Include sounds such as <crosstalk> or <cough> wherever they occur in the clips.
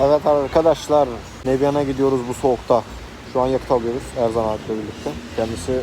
Evet arkadaşlar, Nevyan'a gidiyoruz bu soğukta. Şu an yakıt alıyoruz Erzan abiyle birlikte. Kendisi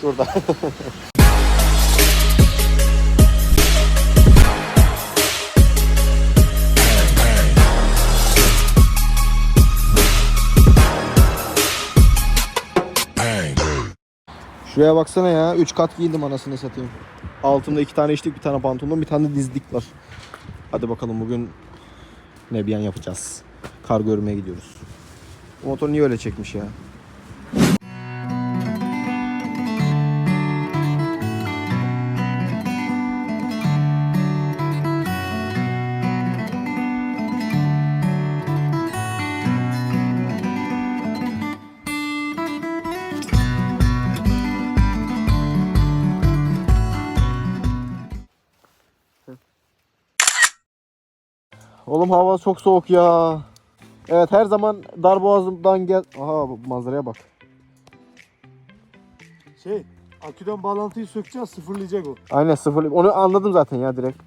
şurada. <laughs> Şuraya baksana ya. 3 kat giydim anasını satayım. Altında iki tane içlik, bir tane pantolon, bir tane dizlik var. Hadi bakalım bugün Nebiyan yapacağız. Kar görmeye gidiyoruz. Bu motor niye öyle çekmiş ya? Oğlum hava çok soğuk ya. Evet her zaman Darboğaz'dan gel... Aha manzaraya bak. Şey, aküden bağlantıyı sökeceğiz, sıfırlayacak o. Aynen sıfır. Onu anladım zaten ya direkt.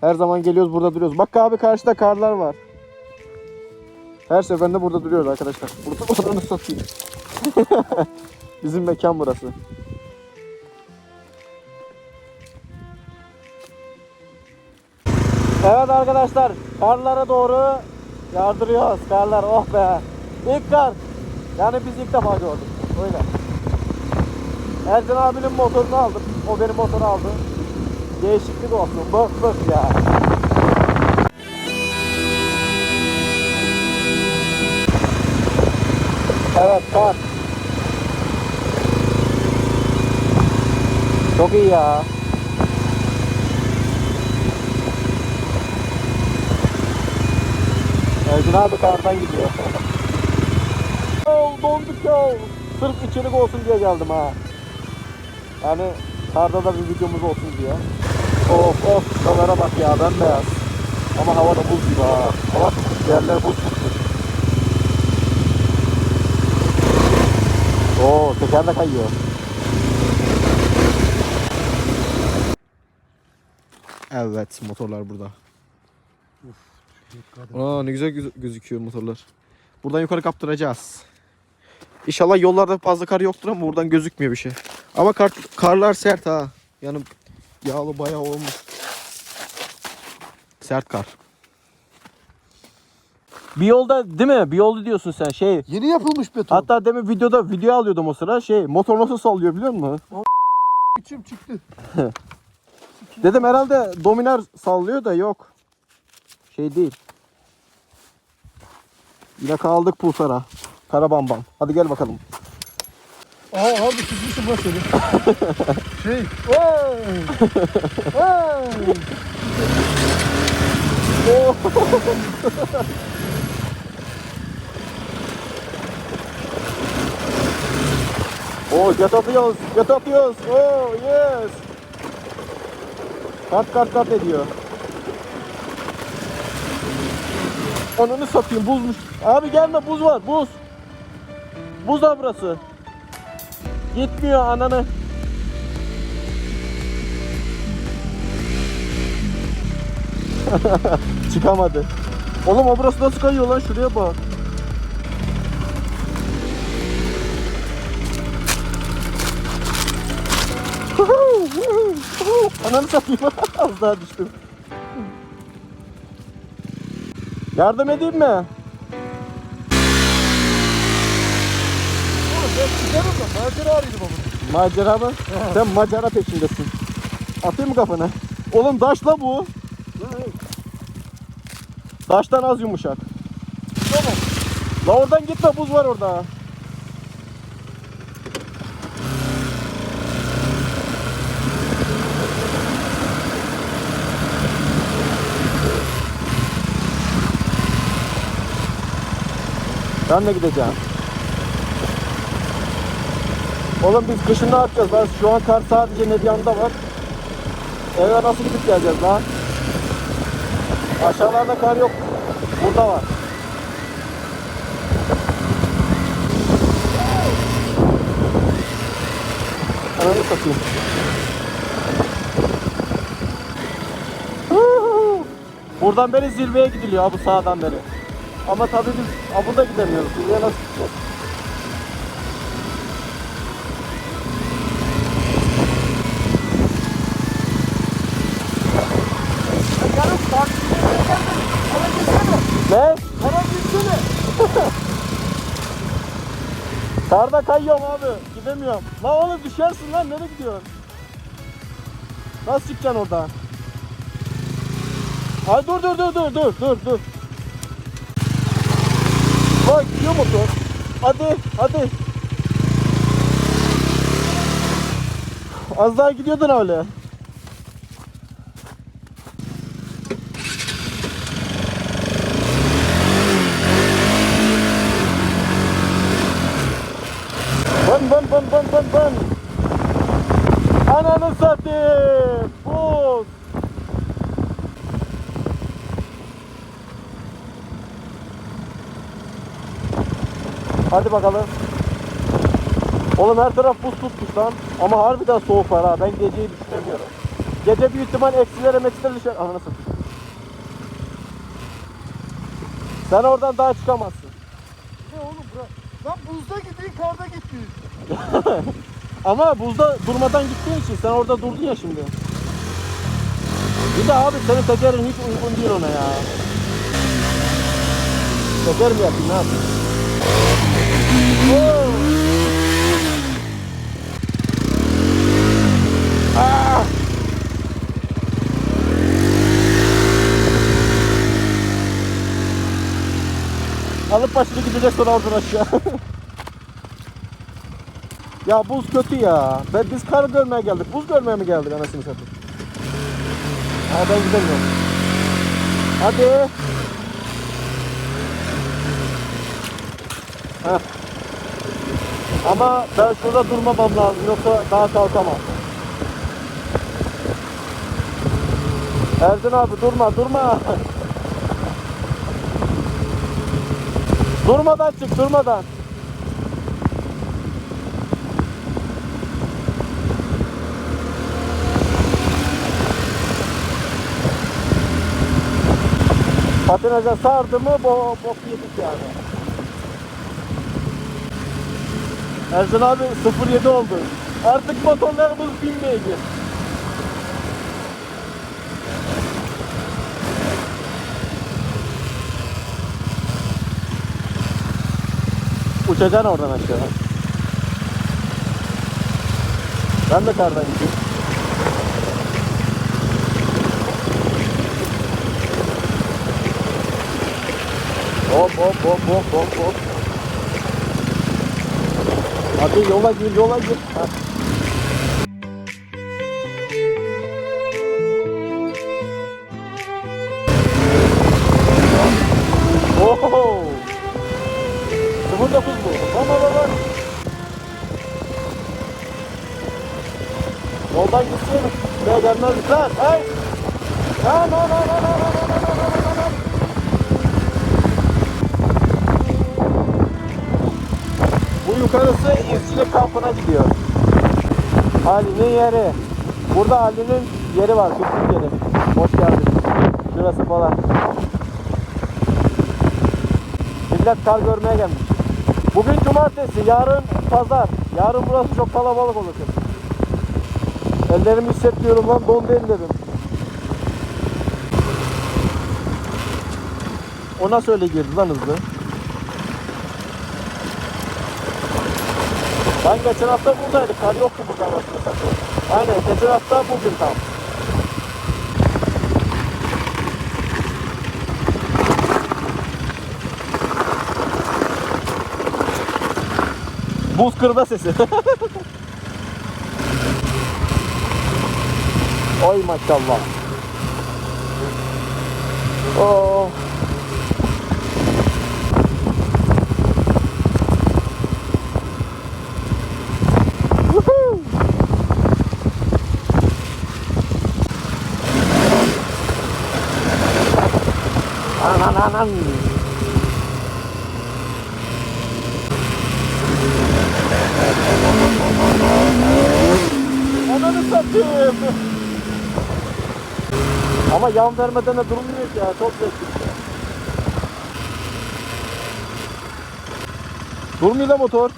Her zaman geliyoruz burada duruyoruz. Bak abi karşıda karlar var. Her seferinde burada duruyoruz arkadaşlar. Burada <laughs> oranı satayım. <laughs> Bizim mekan burası. Evet arkadaşlar karlara doğru yardırıyoruz karlar oh be. İlk kar. Yani biz ilk defa gördük. Öyle. Ercan abinin motorunu aldım. O benim motoru aldı. Değişiklik olsun. Bık bık ya. Evet kar. Çok iyi ya. Ercan abi kardan gidiyor. Donduk ya. Sırf içerik olsun diye geldim ha. Yani karda da bir videomuz olsun diye. Of of kamera bak ya bembeyaz. Ama hava da buz gibi ha. Bak yerler buz tutmuş. Oo teker de kayıyor. Evet motorlar burada. Aa ne güzel göz- gözüküyor motorlar. Buradan yukarı kaptıracağız. İnşallah yollarda fazla kar yoktur ama buradan gözükmüyor bir şey. Ama kar, karlar sert ha. Yani yağlı bayağı olmuş. Sert kar. Bir yolda değil mi? Bir yolda diyorsun sen şey. Yeni yapılmış beton. Hatta demin videoda video alıyordum o sıra şey motor nasıl sallıyor biliyor musun? <laughs> içim çıktı. Dedim herhalde dominar sallıyor da yok. Şey değil. Yine kaldık pulsara. Karabambam. Hadi gel bakalım. Aa abi sıkmışım lan seni. şey, vay! Vay! Oo jet atıyoruz. Jet atıyoruz. Oh yes. Kat kat kat ediyor. Ananı satayım buzmuş. Abi gelme buz var buz. Buz da burası. Gitmiyor ananı. <laughs> Çıkamadı. Oğlum o burası nasıl kayıyor lan şuraya bak. <laughs> Ananı satayım. <laughs> Az daha düştüm. Yardım edeyim mi? Oğlum ben çıkarım da macera arıyordum ama. Macera mı? Sen macera peşindesin. Atayım mı kafana? Oğlum taş la bu. Taştan az yumuşak. Tamam. La oradan gitme buz var orada. Ben de gideceğim. Oğlum biz kışın ne yapacağız lan? Şu an kar sadece Nedyan'da var. Eve nasıl gidip geleceğiz lan? Aşağılarda kar yok. Burada var. Ananı satayım. Buradan beri zirveye gidiliyor ha bu sağdan beri. Ama tabii biz ha burada gidemiyoruz. Zirveye nasıl gideceğiz? Gitsene. Ne? Bana gitsene. <laughs> Karda kayıyorum abi. Gidemiyorum. Lan oğlum düşersin lan. Nereye gidiyorsun? Nasıl çıkacaksın oradan? Ay dur dur dur dur dur dur dur. Gidiyor motor. Hadi hadi. Az daha gidiyordun öyle. Hadi bakalım. Oğlum her taraf buz tutmuş lan. Ama harbiden soğuk var ha. Ben geceyi düşünemiyorum. Gece büyük ihtimal eksilere meksilere düşer. Ananı satayım. Sen oradan daha çıkamazsın. Ne oğlum bura? Lan buzda gittiğin karda gittiğin. <laughs> Ama buzda durmadan gittiğin için sen orada durdun ya şimdi. Bir de abi senin tekerin hiç uygun değil ona ya. Teker mi yapayım ne yapayım? Oo! Ah! Alıp başını gidecek sonra oradan aşağı. <laughs> Ya buz kötü ya. Ben biz kar görmeye geldik. Buz görmeye mi geldik anasını satayım? Ha ben gidemiyorum. Hadi. Heh. Ama ben şurada durmamam lazım yoksa daha kalkamam. Ercan abi durma durma. durmadan çık durmadan. Patinaja sardı mı bo bok yedik yani. Ercan abi 07 oldu. Artık motorlarımız binmeyecek. Uçacaksın oradan aşağı. Ben de kardan gideyim. Hop hop hop hop hop hop. Hadi yola gir yola gir. Ha. Oho. 09 bu. Bana bana. Yoldan gitsin. Buraya gelmez. Lan hey. Yukarısı izcilik kampına gidiyor. Ali'nin yeri. Burada Ali'nin yeri var. Piknik yeri. Hoş geldin. Şurası falan. Millet kar görmeye gelmiş. Bugün cumartesi, yarın pazar. Yarın burası çok kalabalık olacak. Ellerimi hissetmiyorum lan dondu ellerim. O nasıl öyle girdi lan hızlı? Ben geçen hafta buradaydık. Kar yoktu burada satayım. Aynen geçen hafta bugün tam. Buz kırma sesi. <laughs> Oy maşallah. Oh. Anan anan. Ananı satayım. Ama yan vermeden de durulmuyor zevk ya çok zevkli. Durmuyor da motor.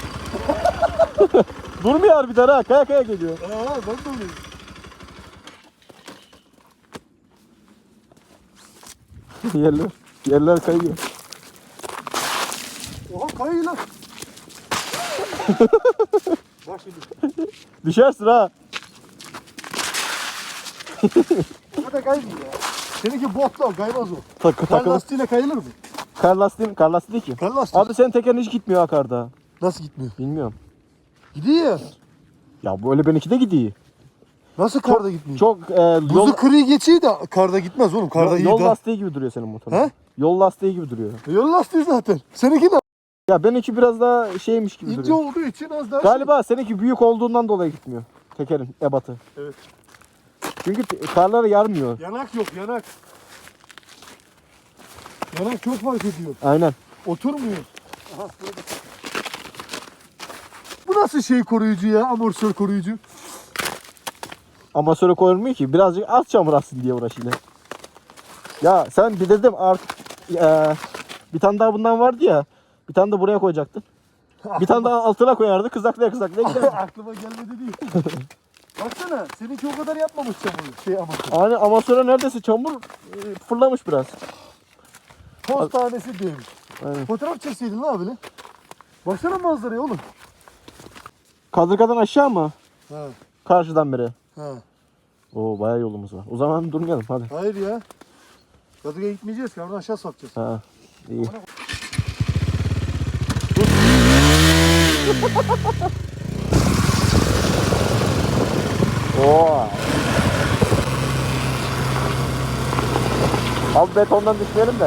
<laughs> Durmuyor harbiden ha kaya kaya geliyor. Aa ben de öyleyim. Yerler, kayıyor. Oha kayıyor lan. <laughs> Bak şimdi. Düşersin ha. Kadar kaymıyor ya. Seninki botla kaymaz o. Tak, Kar takılı. lastiğiyle kayılır mı? Kar lastiğin, kar lastiği değil ki. Kar lastiği. Abi senin tekerin hiç gitmiyor ha karda. Nasıl gitmiyor? Bilmiyorum. Gidiyor ya. Ya böyle benimki de gidiyor. Nasıl karda gitmiyor? Çok e, Buzu yol, kırığı geçiyor da karda gitmez oğlum. Karda yol, yol lastiği gibi duruyor senin motorun. He? Yol lastiği gibi duruyor. Yol lastiği zaten. Seninki de Ya benimki biraz daha şeymiş gibi ince duruyor. olduğu için az daha şey. Galiba seninki büyük olduğundan dolayı gitmiyor. Tekerin ebatı. Evet. Çünkü karları yarmıyor. Yanak yok yanak. Yanak çok fark ediyor. Aynen. Oturmuyor. Aha. Bu nasıl şey koruyucu ya? Amortisör koruyucu. Amasöre koyulmuyor ki. Birazcık az çamur atsın diye uğraşıyla. Ya sen bir dedim artık eee, bir tane daha bundan vardı ya. Bir tane de buraya koyacaktın. Bir tane daha altına koyardı. Kızaklaya kızaklaya <laughs> giderdi. Aklıma gelmedi değil. Baksana seninki o kadar yapmamış çamuru. Şey amatör. Hani amasöre neredeyse çamur e, fırlamış biraz. Toz tanesi değmiş. Aynen. Fotoğraf çekseydin lan abine. Baksana manzaraya oğlum. Kadırgadan aşağı mı? Ha, Karşıdan beri. Ha. Oo bayağı yolumuz var. O zaman durmayalım hadi. Hayır ya. Kadıköy'e gitmeyeceğiz ki. Oradan aşağı sapacağız. Ha. iyi. Oo. Abi betondan düşmeyelim de.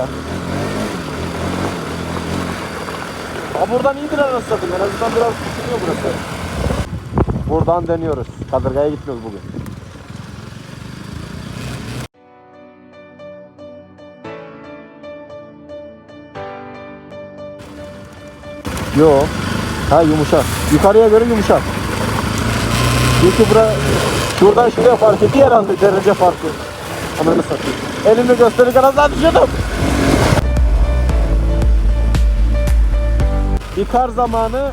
Aa, buradan iyidir anasını satayım. En azından biraz düşünüyor burası. Buradan deniyoruz. Kadırgaya gitmiyoruz bugün. Yo. Ha yumuşak. Yukarıya göre yumuşak. Çünkü bura şuradan şuraya fark etti herhalde derece farkı. Ananı satayım. Elimi gösterirken az daha düşüyordum. Bir zamanı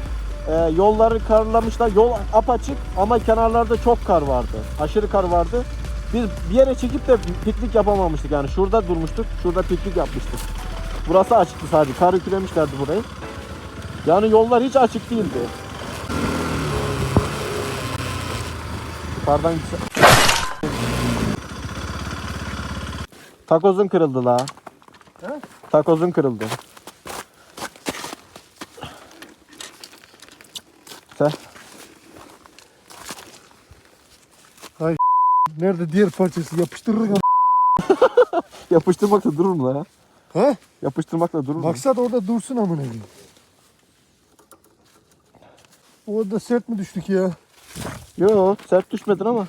e, yolları karlamışlar. Yol apaçık ama kenarlarda çok kar vardı. Aşırı kar vardı. Biz bir yere çekip de piknik yapamamıştık. Yani şurada durmuştuk. Şurada piknik yapmıştık. Burası açıktı sadece. Kar yüklemişlerdi burayı. Yani yollar hiç açık değildi. Yukarıdan gitse... Takozun kırıldı la. He? Takozun kırıldı. Sen Nerede diğer parçası? Yapıştırırız ama. <laughs> yapıştırmakla durur mu la? He? Yapıştırmakla durur mu? Maksat orada dursun amına koyayım. Orada sert mi düştük ya? Yo sert düşmedin ama.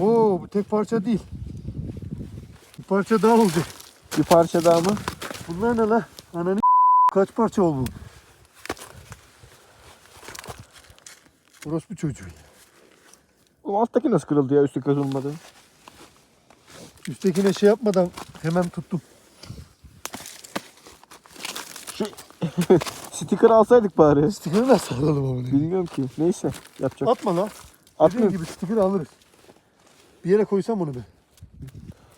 Oo bu tek parça değil. Bir parça daha olacak. Bir parça daha mı? Bunlar ne la? Ananı kaç parça oldu? Orospu çocuğu. O alttaki nasıl kırıldı ya üstü kırılmadı. Üsttekine şey yapmadan hemen tuttum. Şu <laughs> sticker alsaydık bari. Stikeri nasıl alalım amına? Bilmiyorum ki. Neyse yapacak. Atma la. Dediğin Atmıyorum. gibi stikeri alırız. Bir yere koysam bunu be.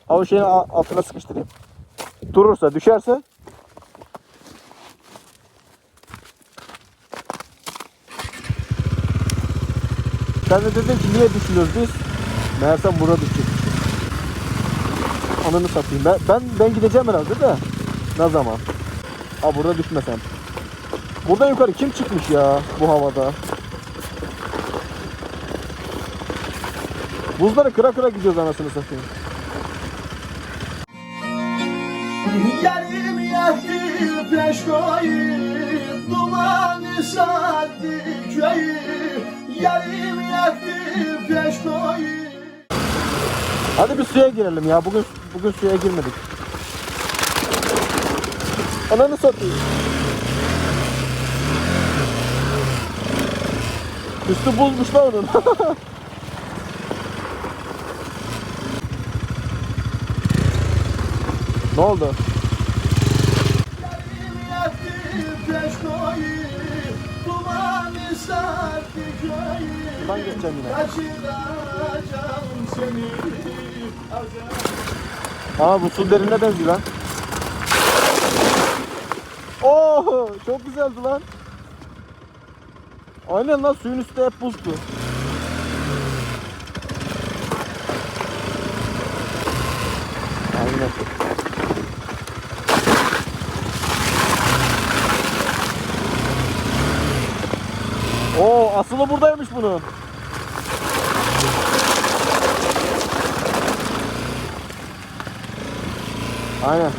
Ama şeyin a- altına sıkıştırayım. Durursa düşerse Sen de dedin ki niye düşmüyoruz biz? Meğersem burada düşecek. Ananı satayım. Ben, ben, ben gideceğim herhalde de. Ne zaman? Ha burada düşmesem. Buradan yukarı kim çıkmış ya bu havada? Buzları kıra kıra gidiyoruz anasını satayım. Yarim yaktı peşkoyu Dumanı sardı köyü Hadi bir suya girelim ya. Bugün bugün suya girmedik. Ananı satayım. Üstü buzmuş lan onun. <laughs> Ne oldu? Buradan geçeceğim yine. Kaçıracağım seni Aa bu su derine benziyor lan. Oo çok güzeldi lan. Aynen lan suyun üstü hep buzdu. Aynen. Oo asılı buradaymış bunun. Aynen.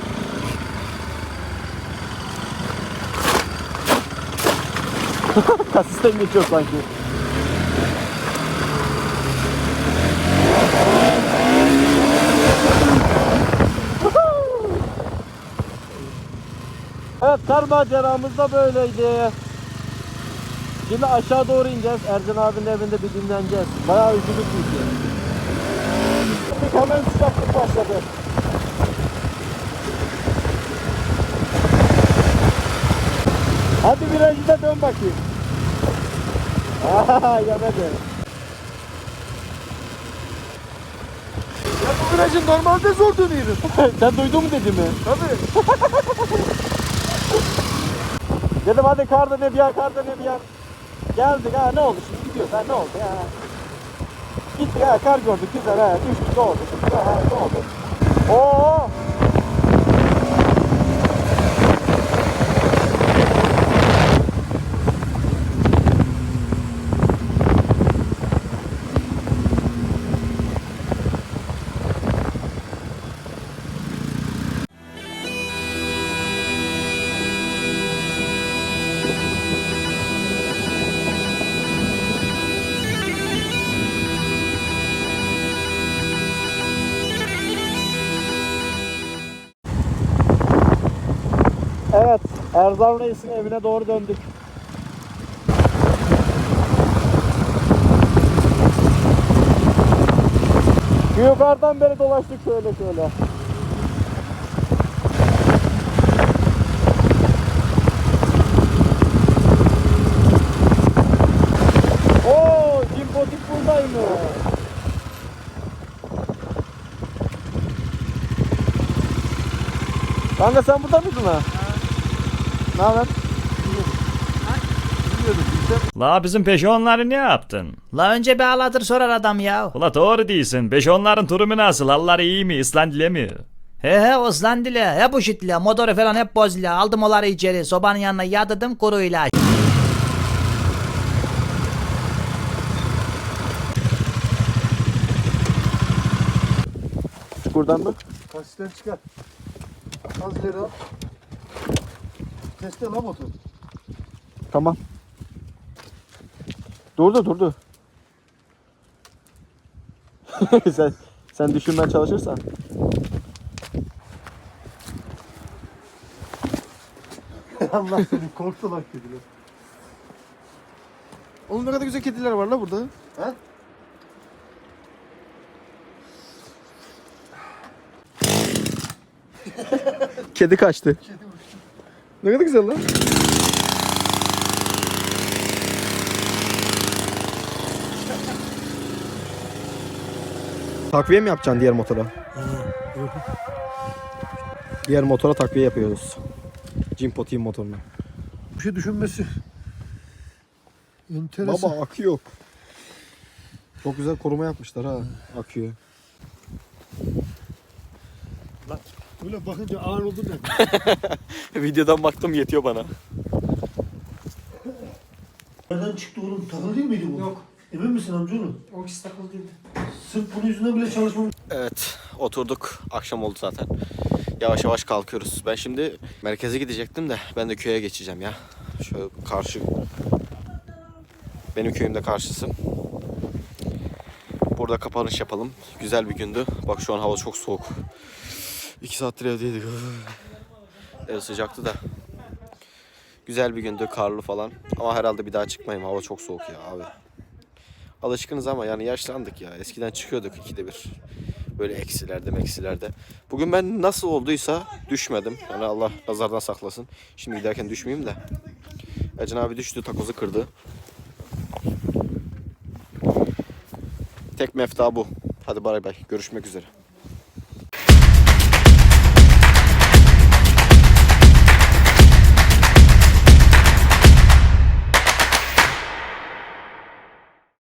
<laughs> Kasisten geçiyor sanki. Evet kar maceramız da böyleydi. Şimdi aşağı doğru ineceğiz. Ercan abinin evinde bir dinleneceğiz. Bayağı üşüdük çünkü. Hemen sıcaklık başladı. Hadi virajda dön bakayım. Aha yemedi. Ya bu virajın normalde zor dönüyorum. <laughs> Sen duydun mu dediğimi? Tabii. <laughs> Dedim hadi karda ne bir yer, karda ne bir yer. Geldik ha ne oldu şimdi gidiyoruz ha ne oldu ya. Gittik ha kar gördük güzel ha düştük ne oldu şimdi ha ne oldu. Oo. Evet Erzan Reis'in evine doğru döndük. Yukarıdan beri dolaştık şöyle şöyle. Oo, Jimbotik buradaymış. Kanka sen burada mıydın ha? Ne haber? La bizim peşonları ne yaptın? La önce bir ağladır sorar adam ya. Ula doğru değilsin. Peşonların durumu nasıl? Halları iyi mi? İslandile mi? He he Oslan dile, hep uşitli, motoru falan hep bozlu. Aldım onları içeri, sobanın yanına yadırdım kuruyla. Çukurdan mı? Kasisten çıkar. Az ileri al. Teste la motor. Tamam. Durdu durdu. <laughs> sen sen düşünmeye çalışırsan. <laughs> Allah seni korktu lan kediler. Oğlum ne kadar güzel kediler var la burada. He? Kedi kaçtı. Kedi. Ne kadar güzel lan. Takviye mi yapacaksın diğer motora? Diğer motora takviye yapıyoruz. Jimpo Team motoruna. Bir şey düşünmesi. Enteresan. Baba akü yok. Çok güzel koruma yapmışlar ha aküye. Böyle bakınca ağır oldu ne? <laughs> Videodan baktım yetiyor bana. Nereden çıktı oğlum? Takılı değil miydi bu? Yok. Emin misin amcaoğlu? O ikisi takılı değildi. Sırf bunun yüzünden bile çalışmamış. Evet oturduk akşam oldu zaten. Yavaş yavaş kalkıyoruz. Ben şimdi merkeze gidecektim de ben de köye geçeceğim ya. Şöyle karşı benim köyümde karşısı. Burada kapanış yapalım. Güzel bir gündü. Bak şu an hava çok soğuk. 2 saattir evdeydik. <laughs> Ev sıcaktı da. Güzel bir gündü karlı falan. Ama herhalde bir daha çıkmayayım. Hava çok soğuk ya abi. Alışkınız ama yani yaşlandık ya. Eskiden çıkıyorduk ikide bir. Böyle eksilerde meksilerde. Bugün ben nasıl olduysa düşmedim. Yani Allah nazardan saklasın. Şimdi giderken düşmeyeyim de. Ercan abi düştü takozu kırdı. Tek mefta bu. Hadi bay bay. Görüşmek üzere.